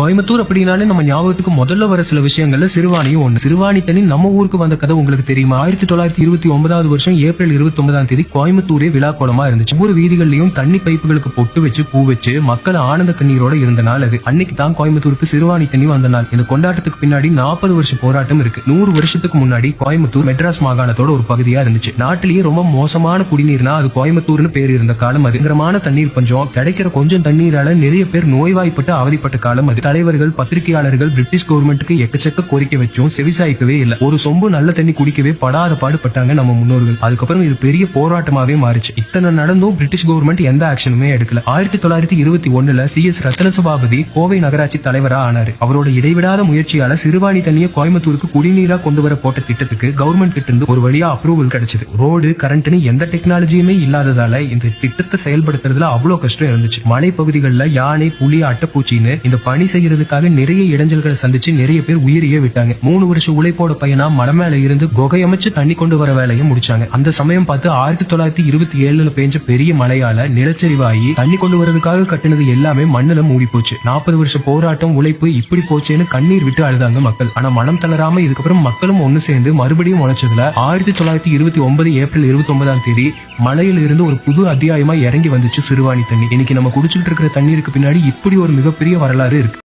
கோயம்புத்தூர் அப்படின்னாலே நம்ம ஞாபகத்துக்கு முதல்ல வர சில விஷயங்கள்ல சிறுவாணியும் ஒண்ணு. சிறுவாணி தனி நம்ம ஊருக்கு வந்த கதை உங்களுக்கு தெரியுமா? ஆயிரத்தி தொள்ளாயிரத்தி இருபத்தி ஒன்பதாவது வருஷம் ஏப்ரல் இருபத்தி ஒன்பதாம் தேதி கோயம்புத்தூரே விழா கோலமா இருந்துச்சு. ஒவ்வொரு வீதிகள்லயும் தண்ணி பைப்புகளுக்கு பொட்டு வச்சு பூ வச்சு மக்கள் ஆனந்த கண்ணீரோட இருந்த நாள் அது. அன்னைக்கு தான் கோயம்புத்தூருக்கு சிறுவாணி தண்ணி வந்த நாள். இந்த கொண்டாட்டத்துக்கு பின்னாடி நாற்பது வருஷ போராட்டம் இருக்கு. நூறு வருஷத்துக்கு முன்னாடி கோயம்புத்தூர் மெட்ராஸ் மாகாணத்தோட ஒரு பகுதியா இருந்துச்சு. நாட்டிலேயே ரொம்ப மோசமான குடிநீர்னா அது கோயம்புத்தூர்னு பேர் இருந்த காலம் அதுங்கரமான தண்ணீர் பஞ்சம். கிடைக்கிற கொஞ்சம் தண்ணீரால நிறைய பேர் நோய்வாய்ப்பட்டு அவதிப்பட்ட காலம் அது. தலைவர்கள் பத்திரிகையாளர்கள் பிரிட்டிஷ் கவர்மெண்ட்டுக்கு எக்கச்சக்க கோரிக்கை வச்சும் செவிசாய்க்கவே இல்ல. ஒரு சொம்பு நல்ல தண்ணி குடிக்கவே படாத பாடுபட்டாங்க நம்ம முன்னோர்கள். அதுக்கப்புறம் இது பெரிய போராட்டமாவே மாறிச்சு. இத்தனை நடந்தும் பிரிட்டிஷ் கவர்மெண்ட் எந்த ஆக்ஷனுமே எடுக்கல. ஆயிரத்தி தொள்ளாயிரத்தி இருபத்தி ஒண்ணுல சி. எஸ். ரத்தன சபாபதி கோவை நகராட்சி தலைவரா ஆனாரு. அவரோட இடைவிடாத முயற்சியால சிறுவாணி தண்ணியை கோயம்புத்தூருக்கு குடிநீரா கொண்டு வர போட்ட திட்டத்துக்கு கவர்மெண்ட் கிட்ட இருந்து ஒரு வழியா அப்ரூவல் கிடைச்சது. ரோடு கரண்ட்னு எந்த டெக்னாலஜியுமே இல்லாததால இந்த திட்டத்தை செயல்படுத்துறதுல அவ்வளவு கஷ்டம் இருந்துச்சு. மலை பகுதிகளில் யானை புலி அட்டைப்பூச்சின்னு இந்த பணி செய்யறதுக்காக நிறைய இடைஞ்சல்களை சந்திச்சு நிறைய பேர் உயிரையே விட்டாங்க. மூணு வருஷம் உழைப்போட பையனா மட மேல இருந்து குகை அமைச்சு தண்ணி கொண்டு வர வேலையை முடிச்சாங்க. அந்த சமயம் பார்த்து ஆயிரத்தி தொள்ளாயிரத்தி இருபத்தி ஏழுல பெஞ்ச பெரிய மழையால நிலச்சரிவாகி தண்ணி கொண்டு வரதுக்காக கட்டினது எல்லாமே மண்ணுல மூடி போச்சு நாற்பது வருஷம் போராட்டம் உழைப்பு இப்படி போச்சேன்னு கண்ணீர் விட்டு அழுதாங்க மக்கள். ஆனா மனம் தளராம இதுக்கப்புறம் மக்களும் ஒன்னு சேர்ந்து மறுபடியும் உழைச்சதுல ஆயிரத்தி தொள்ளாயிரத்தி இருபத்தி ஒன்பது ஏப்ரல் இருபத்தி ஒன்பதாம் தேதி மலையில இருந்து ஒரு புது அத்தியாயமா இறங்கி வந்துச்சு சிறுவாணி தண்ணி. இன்னைக்கு நம்ம குடிச்சிட்டு இருக்கிற தண்ணீருக்கு பின்னாடி இப்படி ஒரு மிகப்பெரிய வரலாறு இருக்கு.